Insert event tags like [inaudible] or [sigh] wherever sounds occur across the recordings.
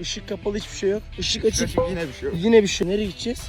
Işık kapalı hiçbir şey yok. Işık açık. Işık yine bir şey yok. Yine bir şey. Nereye gideceğiz?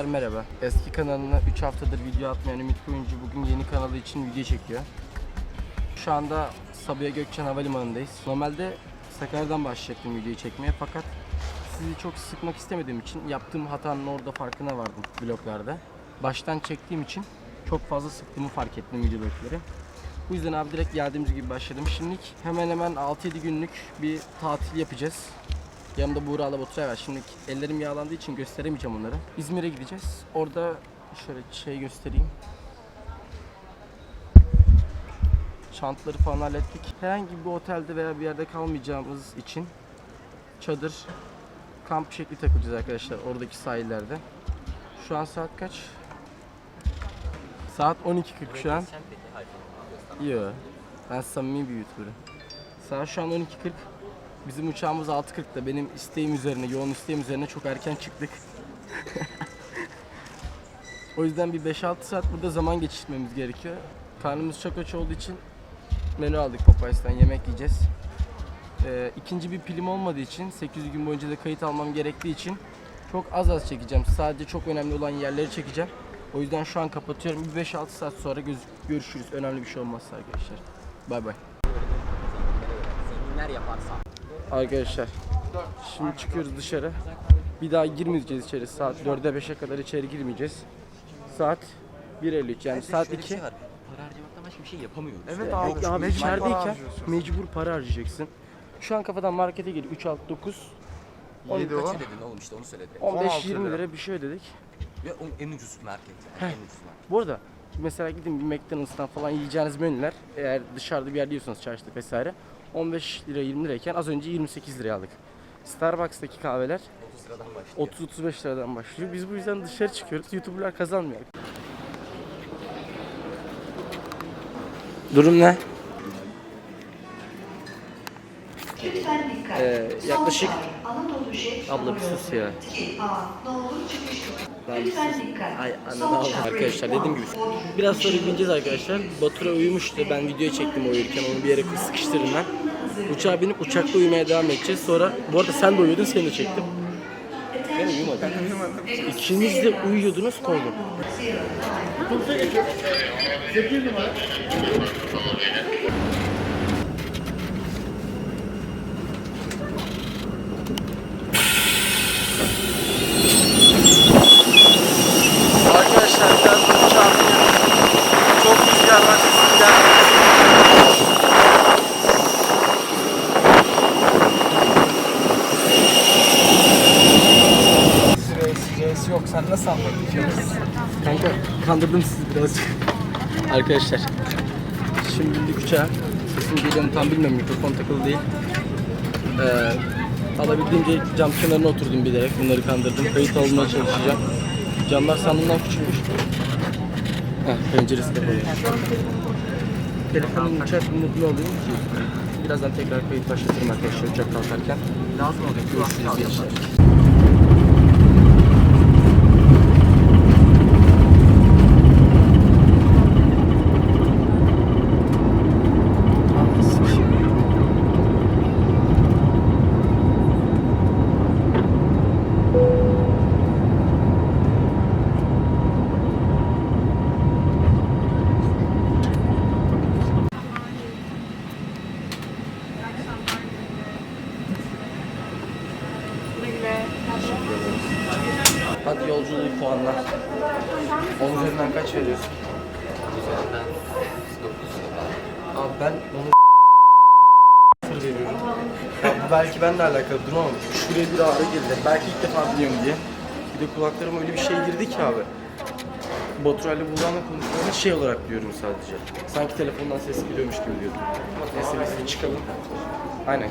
Arkadaşlar merhaba. Eski kanalına 3 haftadır video atmayan Ümit Kuyumcu bugün yeni kanalı için video çekiyor. Şu anda Sabiha Gökçen Havalimanı'ndayız. Normalde Sakarya'dan başlayacaktım videoyu çekmeye fakat sizi çok sıkmak istemediğim için yaptığım hatanın orada farkına vardım vloglarda. Baştan çektiğim için çok fazla sıktığımı fark ettim video vlogları. Bu yüzden abi direkt geldiğimiz gibi başladım. Şimdilik hemen hemen 6-7 günlük bir tatil yapacağız. Yanımda Buğra Alabatıray var. Şimdi ellerim yağlandığı için gösteremeyeceğim onları. İzmir'e gideceğiz. Orada şöyle şey göstereyim. Çantaları falan hallettik. Herhangi bir otelde veya bir yerde kalmayacağımız için çadır, kamp şekli takılacağız arkadaşlar oradaki sahillerde. Şu an saat kaç? Saat 12.40 şu an. Yok. Ben samimi bir YouTuber'ım. Saat şu an 12.40. Bizim uçağımız 6.40'da. Benim isteğim üzerine, yoğun isteğim üzerine çok erken çıktık. [laughs] o yüzden bir 5-6 saat burada zaman geçirmemiz gerekiyor. Karnımız çok aç olduğu için menü aldık Popeyes'ten yemek yiyeceğiz. Ee, ikinci bir pilim olmadığı için 800 gün boyunca da kayıt almam gerektiği için çok az az çekeceğim. Sadece çok önemli olan yerleri çekeceğim. O yüzden şu an kapatıyorum. Bir 5-6 saat sonra görüşürüz. Önemli bir şey olmazsa arkadaşlar. Bay bay. Zenginler yaparsa. Arkadaşlar şimdi çıkıyoruz dışarı. Bir daha girmeyeceğiz içeri. Saat 4'e 5'e kadar içeri girmeyeceğiz. Saat 1.53 yani saat Şöyle bir 2. şey var. Para harcamaktan başka bir şey yapamıyoruz. Evet abi. Yok abi mecbur para içerideyken mecbur para harcayacaksın. Şu an kafadan markete geliyor 3 6 9 Yedi o. Kaç ödedin oğlum işte onu söyledi. 15 16 20 lira. lira bir şey ödedik. Ve o en ucuz market yani. en ucuz market. Bu arada mesela gidin bir McDonald's'tan falan yiyeceğiniz menüler eğer dışarıda bir yerde yiyorsanız çarşıda vesaire 15 lira 20 lirayken az önce 28 liraya aldık. Starbucks'taki kahveler 30 liradan başlıyor. 30-35 liradan başlıyor. Biz bu yüzden dışarı çıkıyoruz. YouTuber'lar kazanmıyor. Durum ne? Lütfen dikkat. Ee, yaklaşık- Abla bir sus ya. Ben Lütfen sus. dikkat. Ay ananı aldım arkadaşlar dediğim gibi. Biraz sonra bineceğiz arkadaşlar. Batura uyumuştu. Ben video çektim uyurken onu bir yere sıkıştırdım ben. Uçağa binip uçakta uyumaya devam edeceğiz. Sonra bu arada sen de uyuyordun seni de çektim. Ben uyumadım. İkiniz de uyuyordunuz koydum. Arkadaşlar biraz da uçağa biniyoruz. Çok rüzgar var sesim gelmiyor. Süresi yok. Sen nasıl anlatıyorsun? Kanka kandırdım sizi birazcık. Arkadaşlar şimdi bindik uçağa. Sesim geliyor mu tam bilmiyorum mikrofon takılı değil. Ee, alabildiğince cam kenarına oturdum bilerek bunları kandırdım. Kayıt almaya çalışacağım. Camlar sandığımdan küçükmüş. Heh, penceresi de böyle. Telefonun uçak modunu alayım ki birazdan tekrar kayıt başlatırım arkadaşlar uçak kalkarken. Lazım olacak. Görüşürüz gençler. Hadi yolculuğu puanla. 10 üzerinden kaç veriyorsun? Abi ben onu sıfır veriyorum. Durum ama şuraya bir ağrı girdi. Belki ilk defa biniyorum diye. Bir de kulaklarıma öyle bir şey girdi ki abi. Baturay'la Buğra'nla konuştuğumda şey olarak diyorum sadece. Sanki telefondan ses geliyormuş gibi diyordum. Bir çıkalım. Aynen.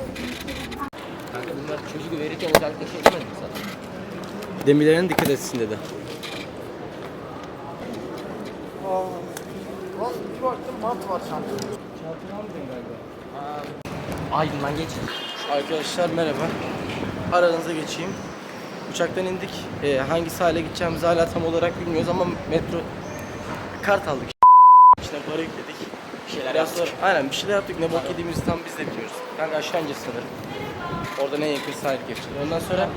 Kanka bunlar çocuğu verirken özellikle şey demedim mi sana? Demirlerine dikkat etsin dedi. Bir baktım mant var çantada. Aydın lan geç. Arkadaşlar merhaba. Aranıza geçeyim. Uçaktan indik. Ee, hangi sahile gideceğimizi hala tam olarak bilmiyoruz ama metro kart aldık. İçine para yükledik. Bir şeyler Biraz yaptık. sonra aynen bir şeyler yaptık. Ne bok yediğimizi tam biz de biliyoruz. Kanka aşağı ineceğiz sanırım. Oradan en yakın sahil geçeceğiz. Ondan sonra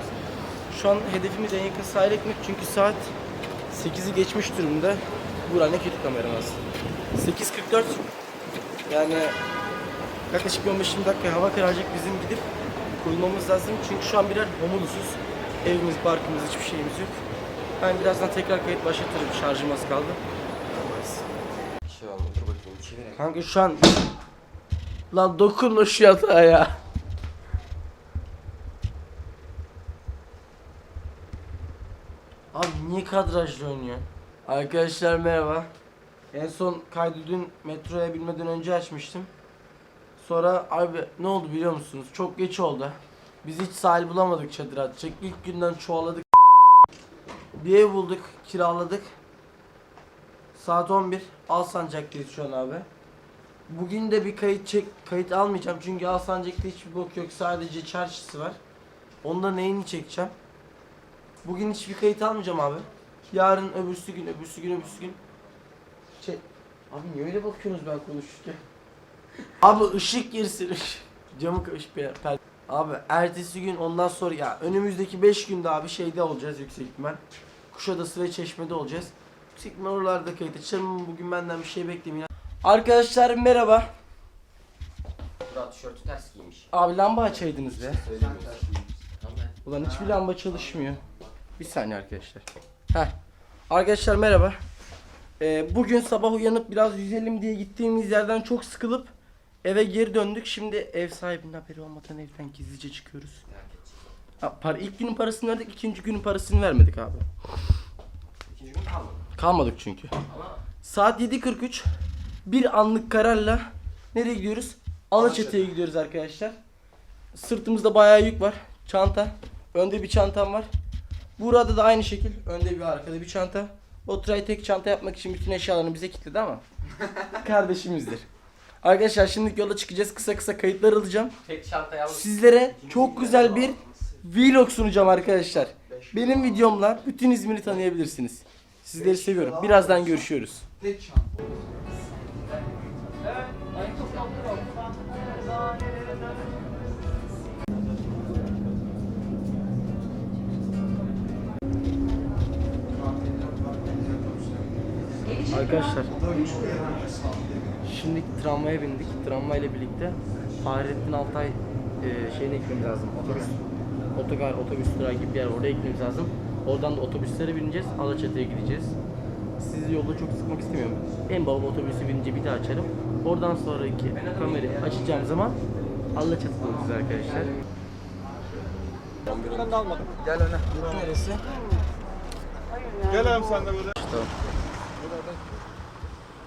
şu an hedefimiz en yakın sahile gitmek çünkü saat 8'i geçmiş durumda. Burak ne kötü kameramız. 8.44 yani yaklaşık bir 15-20 dakika hava kararacak bizim gidip kurulmamız lazım. Çünkü şu an birer homulusuz. Evimiz, barkımız, hiçbir şeyimiz yok. Ben birazdan tekrar kayıt başlatırım. Şarjım az kaldı. Şey. Kanka şu an... Lan dokunma şu yatağa ya. Abi niye kadrajla oynuyor? Arkadaşlar merhaba. En son kaydı dün metroya binmeden önce açmıştım. Sonra abi ne oldu biliyor musunuz? Çok geç oldu. Biz hiç sahil bulamadık çadır atacak. İlk günden çoğaladık. Bir ev bulduk, kiraladık. Saat 11. Alsancak'tayız şu an abi. Bugün de bir kayıt çek kayıt almayacağım çünkü Alsancak'ta hiçbir bok yok. Sadece çarşısı var. Onda neyini çekeceğim? Bugün hiçbir kayıt almayacağım abi. Yarın öbürsü gün, öbürsü gün, öbürsü gün. Şey, abi niye öyle bakıyorsunuz ben konuşurken? Abi ışık girsin. Camı ışık per. Abi ertesi gün ondan sonra ya önümüzdeki 5 günde abi şeyde olacağız yüksek ihtimal. Kuşadası ve Çeşme'de olacağız. Yüksek ihtimal oralarda kayıt ama bugün benden bir şey beklemeyin. Arkadaşlar merhaba. Burak tişörtü ters giymiş. Abi lamba açaydınız be. Tamam. Ulan hiçbir lamba çalışmıyor. Bir saniye arkadaşlar. Heh. Arkadaşlar merhaba. Ee, bugün sabah uyanıp biraz yüzelim diye gittiğimiz yerden çok sıkılıp eve geri döndük. Şimdi ev sahibinin haberi olmadan evden gizlice çıkıyoruz. Ha, para, ilk günün parasını verdik, ikinci günün parasını vermedik abi. İkinci gün kalmadı. Kalmadık çünkü. Ama Saat 7.43. Bir anlık kararla nereye gidiyoruz? Alaçatı'ya gidiyoruz arkadaşlar. Sırtımızda bayağı yük var. Çanta. Önde bir çantam var. Burada da aynı şekil. Önde bir arkada bir çanta. Oturay tek çanta yapmak için bütün eşyalarını bize kilitledi ama [laughs] kardeşimizdir. Arkadaşlar şimdi yola çıkacağız. Kısa kısa kayıtlar alacağım. tek çanta yalnız. Sizlere çok güzel bir vlog sunacağım arkadaşlar. Benim videomla bütün İzmir'i tanıyabilirsiniz. Sizleri seviyorum. Birazdan görüşüyoruz. Tek çanta. Arkadaşlar Şimdi tramvaya bindik. Tramvayla birlikte Fahrettin Altay e, şeyine gitmemiz lazım. Otobüs otogar, otobüs durağı gibi bir yer oraya gitmemiz lazım. Oradan da otobüslere bineceğiz. Alaçatı'ya gideceğiz. Sizi yolda çok sıkmak istemiyorum. En baba otobüsü binince bir daha açarım. Oradan sonraki kamerayı açacağım zaman Alaçatı'da olacağız arkadaşlar. Ben de almadım. Gel öne. Neresi? Gel abi sen de böyle.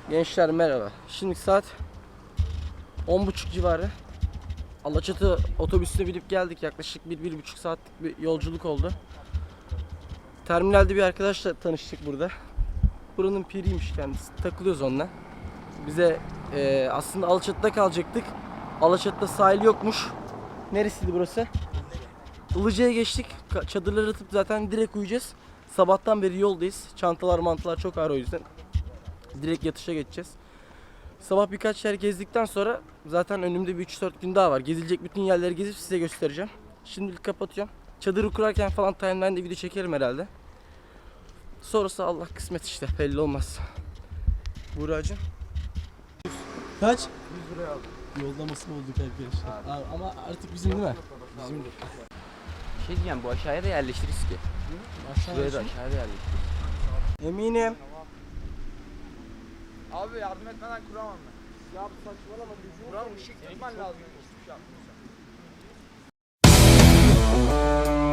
Gençler merhaba. Şimdi saat 10.30 civarı. Alaçatı otobüsüne binip geldik. Yaklaşık 1-1,5 saatlik bir yolculuk oldu. Terminalde bir arkadaşla tanıştık burada. Buranın piriymiş kendisi. Takılıyoruz onunla. Bize e, aslında Alaçatı'da kalacaktık. Alaçatı'da sahil yokmuş. Neresiydi burası? Ilıca'ya geçtik. Çadırları atıp zaten direkt uyuyacağız. Sabahtan beri yoldayız. Çantalar mantılar çok ağır o yüzden. Direkt yatışa geçeceğiz. Sabah birkaç yer gezdikten sonra zaten önümde bir 3-4 gün daha var. Gezilecek bütün yerleri gezip size göstereceğim. Şimdilik kapatıyorum. Çadırı kurarken falan timeline'de video çekerim herhalde. Sonrası Allah kısmet işte belli olmaz. Buğra'cığım. Kaç? 100 liraya aldım. Yollaması olduk arkadaşlar. Ama artık bizim değil mi? Bizimdir. Bir şey diyeceğim bu aşağıya da yerleştiririz ki. Şuraya da aşağıya da yerleştiririz. Eminim. Abi yardım etmeden kuramam ben. Ya saçmalama. Buram ışık tutman lazım. Hiçbir şey yapmıyorsan.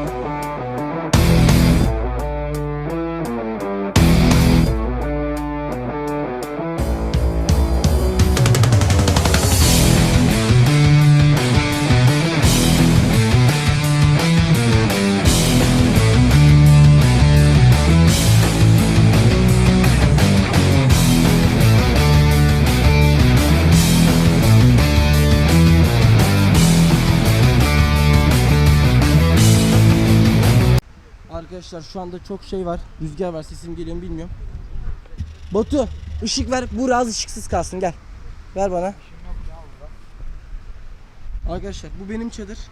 Çok şey var. Rüzgar var. Sesim geliyor mu bilmiyorum. Batu ışık ver. Bu az ışıksız kalsın gel. Ver bana. Arkadaşlar bu benim çadır. [laughs]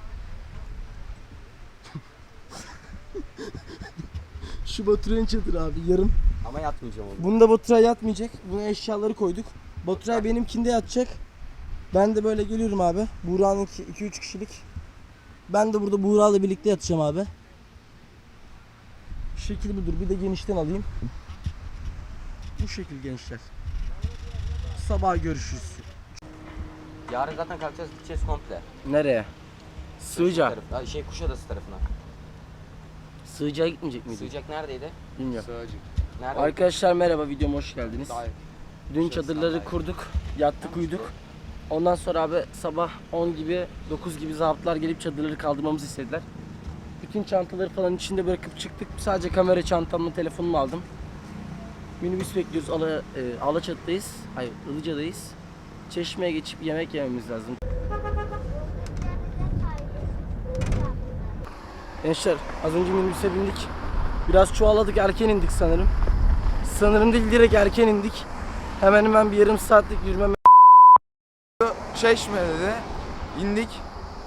Şu Baturay'ın çadırı abi yarım. Ama yatmayacağım onu. Bunda Baturay yatmayacak. Buna eşyaları koyduk. Baturay benimkinde yatacak. Ben de böyle geliyorum abi. Buğra'nın 2-3 kişilik. Ben de burada Buğra'la birlikte yatacağım abi. Şekil budur. Bir de genişten alayım. Bu şekil gençler. Sabah görüşürüz. Yarın zaten kalkacağız gideceğiz komple. Nereye? Sığıca. Taraf- Ha, Şey Kuşadası tarafına. Sığıca'ya gitmeyecek miydik? Sığacak neredeydi? Bilmiyorum. Sığacık. Nerede? Arkadaşlar merhaba videoma hoş geldiniz. Dair. Dün çadırları kurduk, yattık uyuduk. Ondan sonra abi sabah 10 gibi 9 gibi zabıtlar gelip çadırları kaldırmamızı istediler. Bütün çantaları falan içinde bırakıp çıktık. Sadece kamera çantamla telefonumu aldım. Minibüs bekliyoruz. Ala, e, Alaçatı'dayız. Hayır Ilıca'dayız. Çeşmeye geçip yemek yememiz lazım. Gençler az önce minibüse bindik. Biraz çuvalladık erken indik sanırım. Sanırım değil direkt erken indik. Hemen hemen bir yarım saatlik yürüme Çeşme'de de indik.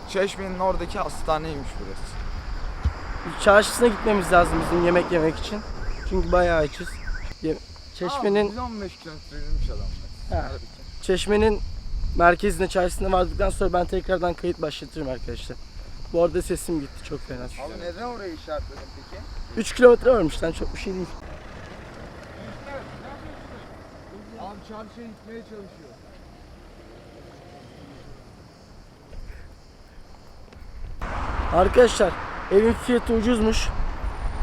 Çeşme'nin oradaki hastaneymiş burası. Çarşısına gitmemiz lazım bizim yemek yemek için. Çünkü bayağı açız. Çeşmenin Aa, 15 kilometre yürümüş adamlar. Çeşmenin merkezine çarşısına vardıktan sonra ben tekrardan kayıt başlatırım arkadaşlar. Bu arada sesim gitti çok fena. Abi neden orayı işaretledin peki? 3 kilometre varmış lan çok bir şey değil. Abi çarşıya gitmeye çalışıyor. Arkadaşlar evin fiyatı ucuzmuş.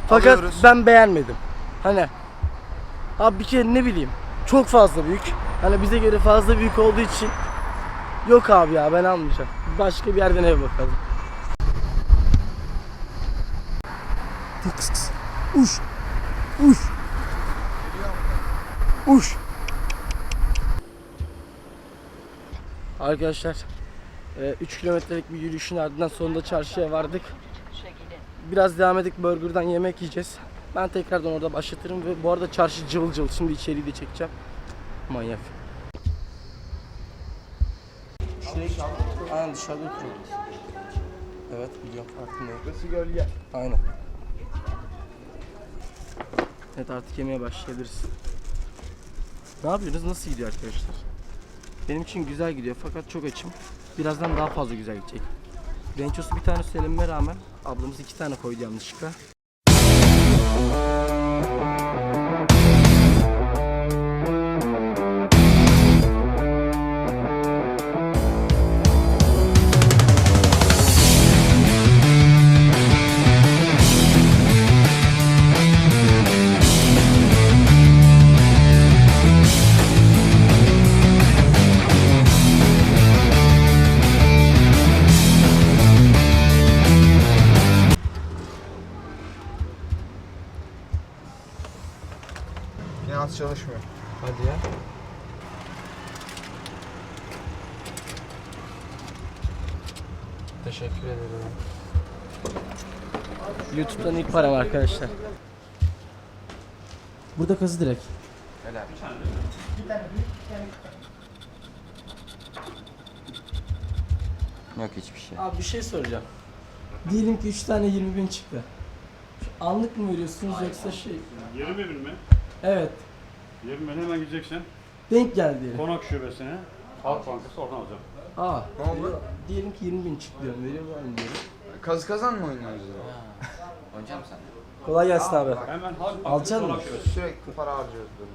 Fakat Alıyoruz. ben beğenmedim. Hani abi bir kere ne bileyim çok fazla büyük. Hani bize göre fazla büyük olduğu için yok abi ya ben almayacağım. Başka bir yerden ev bakalım. Tıks tıks. Uş. Uş. Uş. Arkadaşlar 3 kilometrelik bir yürüyüşün ardından sonunda çarşıya vardık. Biraz devam edip burgerdan yemek yiyeceğiz. Ben tekrardan orada başlatırım ve bu arada çarşı cıvıl cıvıl. Şimdi içeriği de çekeceğim. Manyak. Aynen dışarıda oturuyoruz. Evet biliyorum farkındayım. Burası gölge. Aynen. Evet artık yemeye başlayabiliriz. Ne yapıyorsunuz? Nasıl gidiyor arkadaşlar? Benim için güzel gidiyor fakat çok açım. Birazdan daha fazla güzel gidecek. Rençosu bir tane söylememe rağmen ablamız iki tane koydu yanlışlıkla. YouTube'dan ilk param arkadaşlar. Burada kazı direkt. Helal. Yok hiçbir şey. Abi bir şey soracağım. Diyelim ki 3 tane 20 bin çıktı. Şu anlık mı veriyorsunuz yoksa şey? 20 bin mi? Evet. 20 bin hemen gideceksin. Denk geldi diyelim. Konak şubesine. Halk Bankası oradan alacağım. Aa. Ne oldu? Diyelim ki 20 bin çıktı diyorum. Veriyorlar mı diyorum. Kaz kazan mı oynuyoruz? Oynayacak mısın? Kolay gelsin abi. Hemen Halk Alacaksın Bankası mı? konak şubesi. Sürekli para harcıyoruz böyle.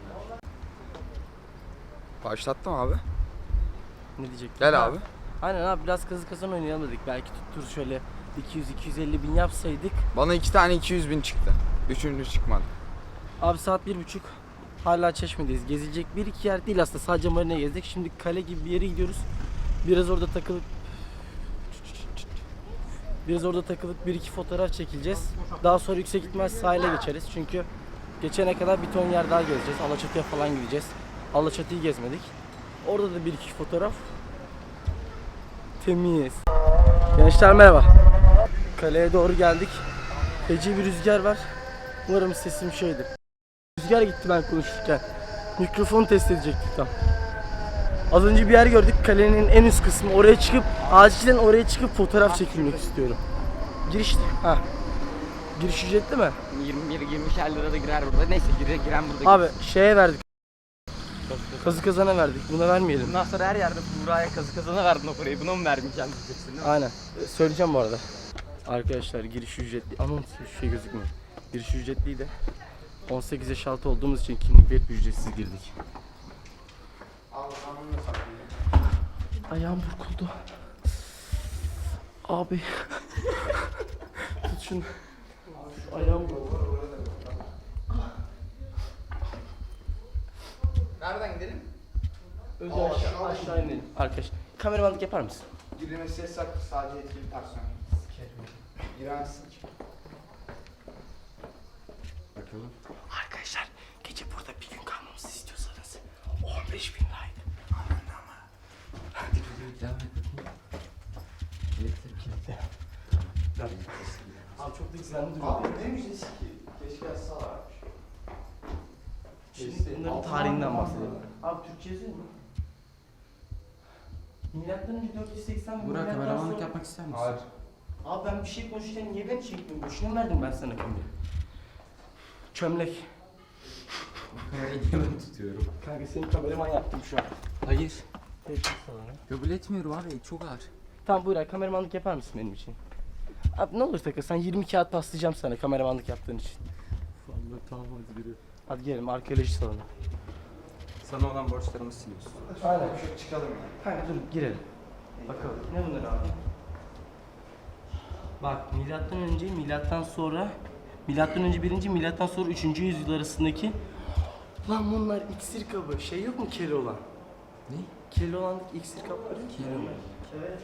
Başlattım abi. Ne diyecektim? Gel abi. Aynen abi biraz kazı kazan oynayalım dedik. Belki tuttur şöyle 200-250 bin yapsaydık. Bana iki tane 200 bin çıktı. Üçüncü çıkmadı. Abi saat bir buçuk. Hala Çeşme'deyiz. Gezilecek bir iki yer değil aslında. Sadece marina gezdik. Şimdi kale gibi bir yere gidiyoruz. Biraz orada takılıp Biraz orada takılıp bir iki fotoğraf çekileceğiz. Daha sonra yüksek ihtimal sahile geçeriz. Çünkü geçene kadar bir ton yer daha gezeceğiz. Alaçatı'ya falan gideceğiz. Alaçatı'yı gezmedik. Orada da bir iki fotoğraf. Temiz. Gençler merhaba. Kaleye doğru geldik. Feci bir rüzgar var. Umarım sesim şeydir. Rüzgar gitti ben konuşurken. Mikrofonu test edecektik tam. Az önce bir yer gördük kalenin en üst kısmı. Oraya çıkıp acilen oraya çıkıp fotoğraf çekilmek istiyorum. Giriş ha. Giriş ücretli mi? 21 20 lira da girer burada. Neyse girer giren burada. Abi şeye verdik. Kazı kazana verdik. Buna vermeyelim. Bundan sonra her yerde Buğra'ya kazı kazana verdin o parayı. Buna mı vermeyeceksin diyeceksin değil mi? Aynen. Söyleyeceğim bu arada. Arkadaşlar giriş ücretli. Aman hiçbir şey gözükmüyor. Giriş ücretliydi. 18 yaş altı olduğumuz için kimlik verip ücretsiz girdik. Ayağım burkuldu. Abi. Tut şunu. Şu ayağım burkuldu. Nereden gidelim? Önce aşağı, aşağı inelim. Arkadaş, kameramanlık yapar mısın? Girmesi yasak sadece etkili personel. Giremezsin ki. Bakalım. Arkadaşlar gece burada bir gün kalmamızı istiyorsanız 15 bin like. Devam et bakayım. Abi çok da gizemli duruyor. Abi ne müzesi ki? Keşke yazsalarmış. Şimdi bunların tarihinden bahsedelim. Abi Türkçe yazıyor mu? Milattan önce 480 ve Burak kameramanlık yapmak ister misin? Hayır. Abi ben bir şey konuşurken niye beni çekmiyorsun? Boşuna mı verdim ben sana kamerayı? Çömlek. Kamerayı niye ben tutuyorum? Kanka senin kameraman yaptım şu an. Hayır. Sana. Kabul etmiyorum abi çok ağır. Tamam buyur abi, kameramanlık yapar mısın benim için? Abi ne olur takıl sen 20 kağıt paslayacağım sana kameramanlık yaptığın için. Vallahi tamam hadi yürü. Hadi gelelim arkeoloji salonu. Sana olan borçlarımı siliyorsun. Aynen. Şu çıkalım ya. Kanka dur girelim. Bakalım. Ne bunlar abi? Bak milattan önce, milattan sonra, milattan önce birinci, milattan sonra üçüncü yüzyıl arasındaki Lan bunlar iksir kabı. Şey yok mu keli olan? Ne? Keli olan iksir kapları. Keli mi? Evet.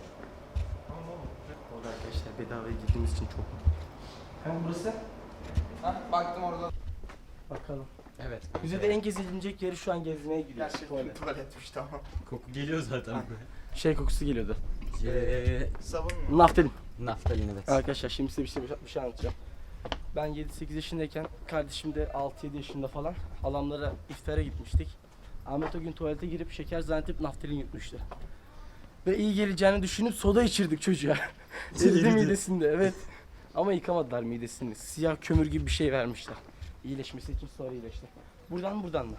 Orada arkadaşlar bedavaya girdiğimiz için çok mutluyum. Kanka burası? Hah baktım orada. Bakalım. Evet. Bize de en gezilecek yeri şu an gezmeye gidiyoruz. Gerçekten Tuvalet. [laughs] tuvaletmiş tamam. Koku geliyor zaten. Şey kokusu geliyordu. Eee Sabun mu? Naftalin. naftalin evet. Arkadaşlar şimdi size bir şey, bir şey anlatacağım. Ben 7-8 yaşındayken kardeşim de 6-7 yaşında falan halamlara iftara gitmiştik. Ahmet o gün tuvalete girip şeker zannedip naftalin yutmuştu. Ve iyi geleceğini düşünüp soda içirdik çocuğa. [laughs] Ezdi midesinde evet. Ama yıkamadılar midesini. Siyah kömür gibi bir şey vermişler. İyileşmesi için sonra iyileşti. Buradan mı buradan mı?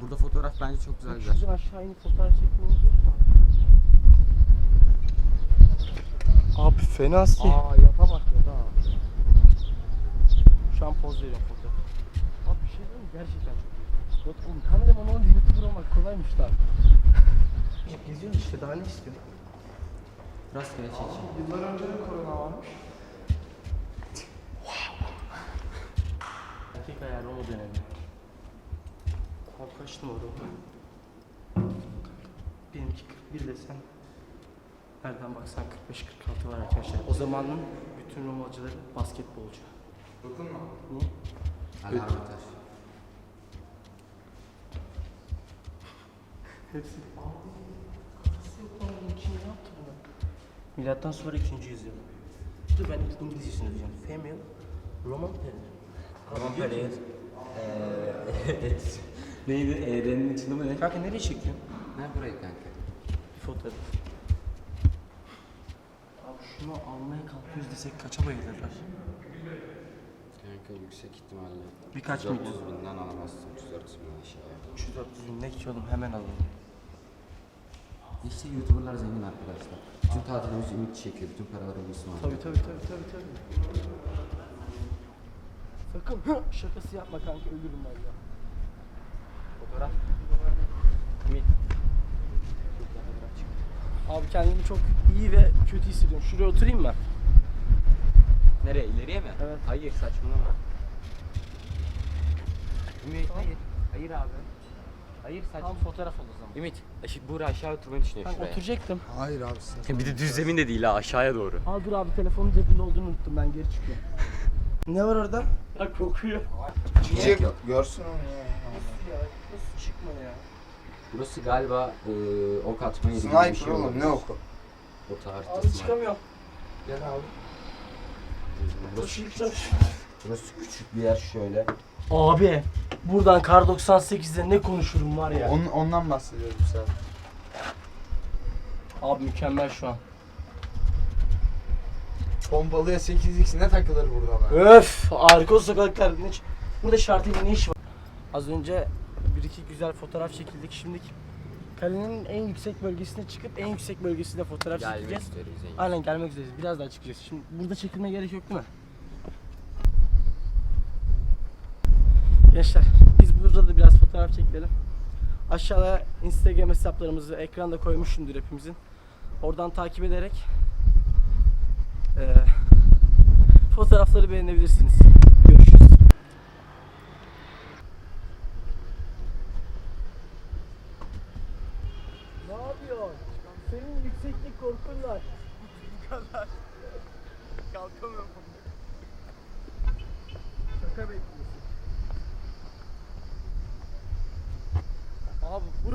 Burada fotoğraf bence çok güzel güzel. Şuradan aşağı inip fotoğraf çekmemiz yok mu? Abi fena Aa yapamaz ya da. Şu an poz veriyorum fotoğraf. Abi bir şey değil mi? Gerçekten çok Yok oğlum kameraman olunca youtuber olmak kolaymış lan. Geziyoruz işte daha ne istiyorsun? Rastgele çek. Yıllar önce de korona varmış. Erkek ayarı o dönemi. Abi kaç numara o? Benimki 41 desem. Nereden baksan 45-46 var arkadaşlar. O zamanın bütün Romalıcıları basketbolcu. Dokunma. Niye? Alarm atar. Hepsi. Kim yaptı bunu? Milattan sonra 2. yüzyıl. Dur ben İngilizcesini diyeceğim. Female Roman period. Roman period. Eee [laughs] Neydi? Eğrenin içinde mi ne? Kanka nereye çekiyorsun? Ne burayı kanka? Bir fotoğraf. Abi şunu almaya kalkıyoruz desek kaça bayılırlar? Kanka yüksek ihtimalle. Birkaç 330 milyon. binden alamazsın. 330 binden aşağıya. 300 bin ne ki oğlum hemen alalım. İşte YouTuber'lar zengin arkadaşlar. Bütün tatilimiz ümit çekiyor. Bütün paraları bu İsmail. Tabii tabii tabii tabii tabii. Sakın şakası yapma kanka ölürüm ben ya. Fotoğraf. Abi kendimi çok iyi ve kötü hissediyorum. Şuraya oturayım mı? Nereye? İleriye mi? Evet. Hayır saçmalama. Ümit hayır. Hayır abi. Hayır. Tam fotoğraf al o zaman. Ümit. Şimdi Buğra aşağı oturmayı düşünüyor Kanka şuraya. oturacaktım. Hayır abi sen. Bir de düz zemin de değil ha aşağıya doğru. Aa dur abi telefonun cebinde olduğunu unuttum ben geri çıkıyorum. ne var orada? Ha kokuyor. Çıkacak. Görsün onu ya. Ya nasıl çıkma ya? Burası galiba e, ok atma yeri gibi bir Sniper şey oğlum olabilir. ne oku? O tarihte Abi sniper. çıkamıyorum. Gel abi. Burası. Burası küçük bir yer şöyle. Abi buradan kar 98'de ne konuşurum var ya. On, ondan bahsediyorum sen. Abi mükemmel şu an. Pompalıya 8x ne takılır burada be? Öf harika sokaklar. Ne- Burada şartıyla ne iş var? Az önce bir iki güzel fotoğraf çekildik. Şimdi kalenin en yüksek bölgesine çıkıp en yüksek bölgesinde fotoğraf çekeceğiz. Aynen gelmek üzereyiz. Biraz daha çıkacağız. Şimdi burada çekilme gerek yok değil mi? Gençler biz burada da biraz fotoğraf çekelim. Aşağıda Instagram hesaplarımızı ekranda koymuşumdur hepimizin. Oradan takip ederek eee, fotoğrafları beğenebilirsiniz. Görüşürüz. Ne yapıyorsun? Senin yükseklik korkun var. Kalkamıyorum. [laughs]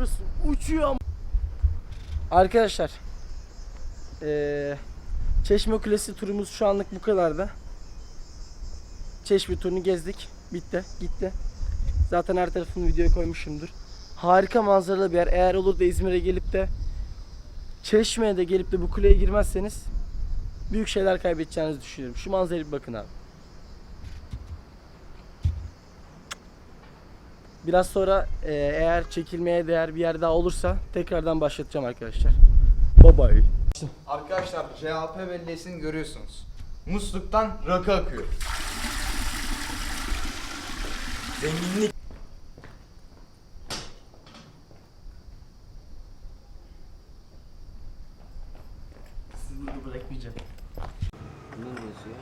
burası uçuyor. Arkadaşlar. Eee Çeşme Kulesi turumuz şu anlık bu kadardı. Çeşme turunu gezdik. Bitti. Gitti. Zaten her tarafını videoya koymuşumdur. Harika manzaralı bir yer. Eğer olur da İzmir'e gelip de Çeşme'ye de gelip de bu kuleye girmezseniz büyük şeyler kaybedeceğinizi düşünüyorum. Şu manzaraya bir bakın abi. Biraz sonra e, eğer çekilmeye değer bir yer daha olursa tekrardan başlatacağım arkadaşlar. Bye bye. Arkadaşlar CHP belgesini görüyorsunuz. Musluktan rakı akıyor. Zenginlik. Sizi burada bırakmayacağım. Ne yazıyor?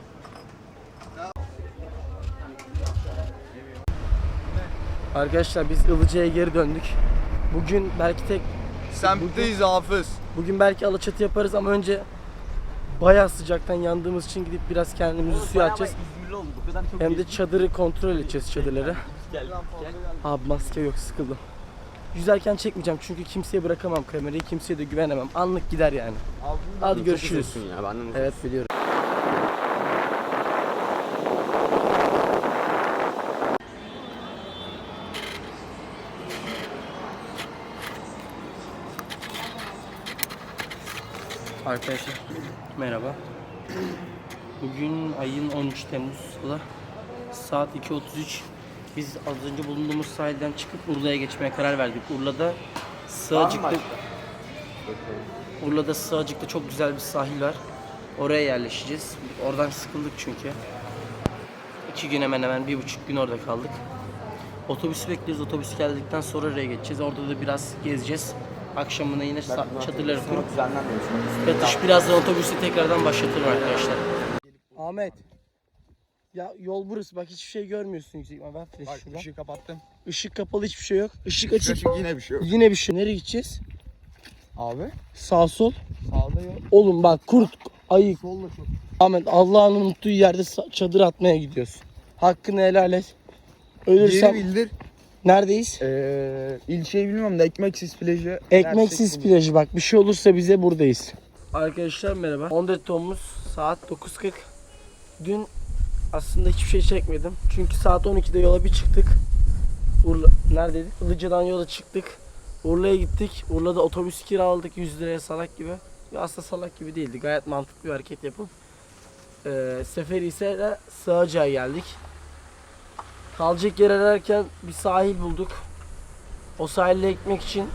Arkadaşlar biz Ilıca'ya geri döndük. Bugün belki tek Semtteyiz hafız. bugün belki Alaçatı yaparız ama önce bayağı sıcaktan yandığımız için gidip biraz kendimizi suya atacağız. Hem de çadırı kontrol edeceğiz çadırları. gel. gel. Abi maske yok sıkıldım. Yüzerken çekmeyeceğim çünkü kimseye bırakamam kamerayı, kimseye de güvenemem. Anlık gider yani. Hadi görüşürüz. ya benden Evet biliyorum. Arkadaşlar merhaba. Bugün ayın 13 Temmuz salı. Saat 2.33. Biz az önce bulunduğumuz sahilden çıkıp Urla'ya geçmeye karar verdik. Urla'da Sığacık'ta Urla'da Sığacık'ta çok güzel bir sahil var. Oraya yerleşeceğiz. Oradan sıkıldık çünkü. İki gün hemen hemen bir buçuk gün orada kaldık. Otobüsü bekliyoruz. Otobüs geldikten sonra oraya geçeceğiz. Orada da biraz gezeceğiz. Akşamına yine sa- çadırları kurup yatış birazdan otobüsü tekrardan başlatırım arkadaşlar. Ahmet. Ya yol burası bak hiçbir şey görmüyorsun yüksek. Ben flash Bak şuradan. ışığı kapattım. Işık kapalı hiçbir şey yok. Işık açık. Çünkü yine bir şey yok. Yine bir şey. Nereye gideceğiz? Abi Sağ sol. sağda yok. Oğlum bak kurt, ayı, Solla çok. Ahmet Allah'ın unuttuğu yerde sa- çadır atmaya gidiyorsun. Hakkını helal et. Ölürsem Yeri bildir. Neredeyiz? Ee, ilçeyi bilmiyorum da ekmeksiz plajı. Ekmeksiz Gerçek plajı bak bir şey olursa bize buradayız. Arkadaşlar merhaba. 14 Temmuz saat 9.40. Dün aslında hiçbir şey çekmedim. Çünkü saat 12'de yola bir çıktık. Urla neredeydik? Ilıca'dan yola çıktık. Urla'ya gittik. Urla'da otobüs kiraladık 100 liraya salak gibi. Ya aslında salak gibi değildi. Gayet mantıklı bir hareket yapıp ee, Seferihisar'a Sığacak'a geldik. Kalacak yer ararken bir sahil bulduk. O sahile gitmek için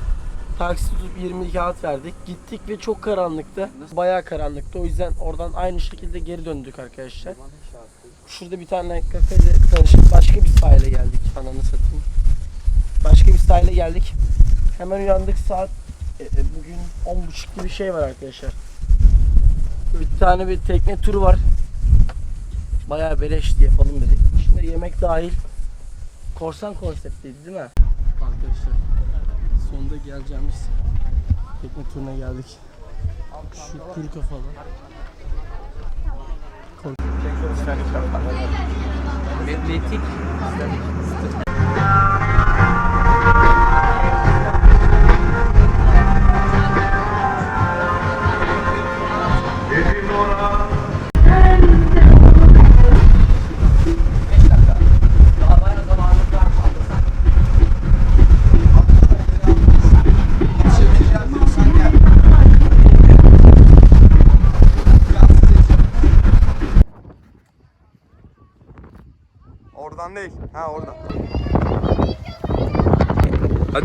taksi tutup 20 kağıt verdik. Gittik ve çok karanlıktı. Bayağı karanlıktı. O yüzden oradan aynı şekilde geri döndük arkadaşlar. Şurada bir tane kafede tanışıp başka bir sahile geldik. Ananı satayım. Başka bir sahile geldik. Hemen uyandık saat e, e, bugün 10.30 gibi bir şey var arkadaşlar. Bir tane bir tekne turu var. Bayağı beleş diye yapalım dedik. İçinde yemek dahil. Korsan konseptiydi değil mi? Arkadaşlar sonunda geleceğimiz tekne turuna geldik. Şu kuru kafalı. Oradan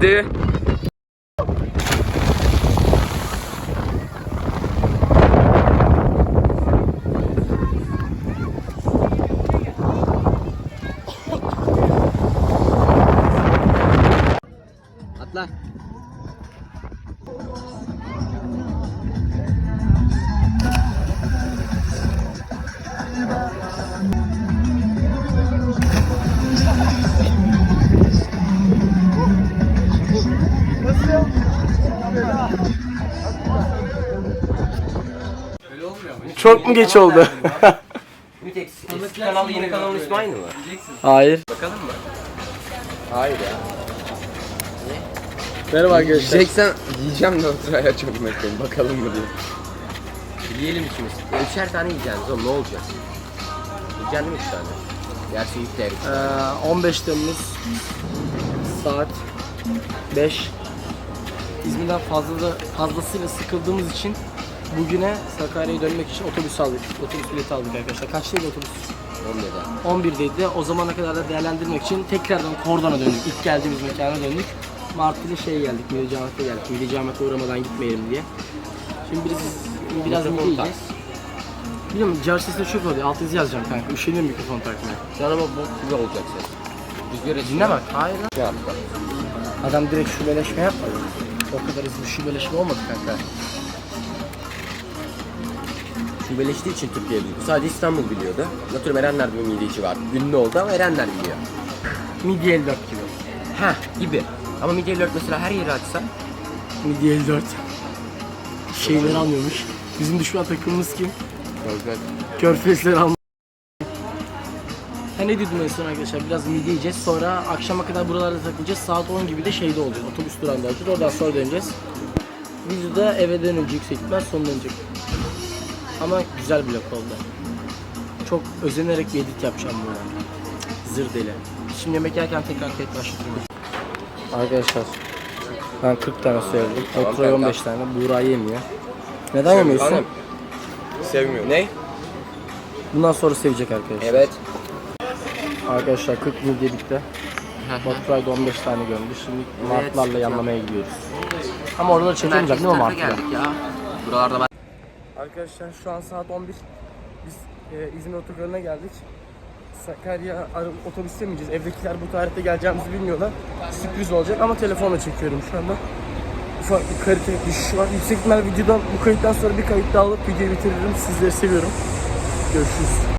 Hadi. Atla. Mu geç oldu? Ümit [laughs] eski, eski kanal yeni kanalın ismi aynı mı? Hayır. Bakalım mı? Hayır ya. Merhaba arkadaşlar. Yiyeceksen yiyeceğim de oturaya çok metliyim. Bakalım mı diye. Yiyelim ikimiz. Ya Üçer tane yiyeceğiz oğlum ne olacak? Yiyeceksin değil mi üç tane? Gerçi yükleriz. Ee, 15 Temmuz saat 5 İzmir'den fazla da fazlasıyla sıkıldığımız için bugüne Sakarya'ya dönmek için otobüs aldık. Otobüs bileti aldık arkadaşlar. Kaçtaydı otobüs? 11'de. 11'deydi. O zamana kadar da değerlendirmek için tekrardan Kordon'a döndük. İlk geldiğimiz mekana döndük. Martı ile şey geldik, Milli Camet'e geldik. Milli Camet'e uğramadan gitmeyelim diye. Şimdi biz biraz tak. yiyeceğiz. Biliyorum car sesleri çok oluyor. Alt yazı yazacağım kanka. Üşeniyorum mikrofon takmaya. Ama bok gibi olacak ses. Rüzgar esiyor. Dinle bak. Hayır lan. Yaptı? Adam direkt şubeleşme yapmadı. O kadar hızlı şubeleşme olmadı kanka. Şubeleştiği için Türkiye biliyor. Sadece İstanbul biliyordu. Natürüm Erenler bir mideci var. Ünlü oldu ama Erenler biliyor. Midye 54 gibi. Heh gibi. Ama midye lört mesela her yeri açsa Midye 54. Şeyleri almıyormuş. Bizim düşman takımımız kim? Körfezleri almış. Ha ne diyordum en son arkadaşlar? Biraz midye yiyeceğiz. Sonra akşama kadar buralarda takılacağız. Saat 10 gibi de şeyde olacağız. Otobüs durağında olacağız. Oradan sonra döneceğiz. Videoda eve dönünce yüksek ihtimal sonlanacak. Ama güzel bir vlog oldu. Çok özenerek bir edit yapacağım burada. Zır deli. Şimdi yemek yerken tekrar kayıt başlatayım. Arkadaşlar ben 40 tane söyledim. Tamam, Oturay kanka. 15 tane. Buğra yemiyor. Neden yemiyorsun? Hanım. Sevmiyor. Ne? Bundan sonra sevecek arkadaşlar. evet. Arkadaşlar 40 midye bitti. Baturay da 15 tane gömdü. Şimdi martlarla yanlamaya gidiyoruz. Ama orada da çekemeyecek değil mi ya. Buralarda ben Arkadaşlar şu an saat 11. Biz e, İzmir otogarına geldik. Sakarya otobüste mi gideceğiz? Evdekiler bu tarihte geleceğimizi bilmiyorlar. Sürpriz olacak ama telefonla çekiyorum şu anda. Ufak bir kalite düşüşü var. Yüksek ihtimal videodan bu kayıttan sonra bir kayıt daha alıp videoyu bitiririm. Sizleri seviyorum. Görüşürüz.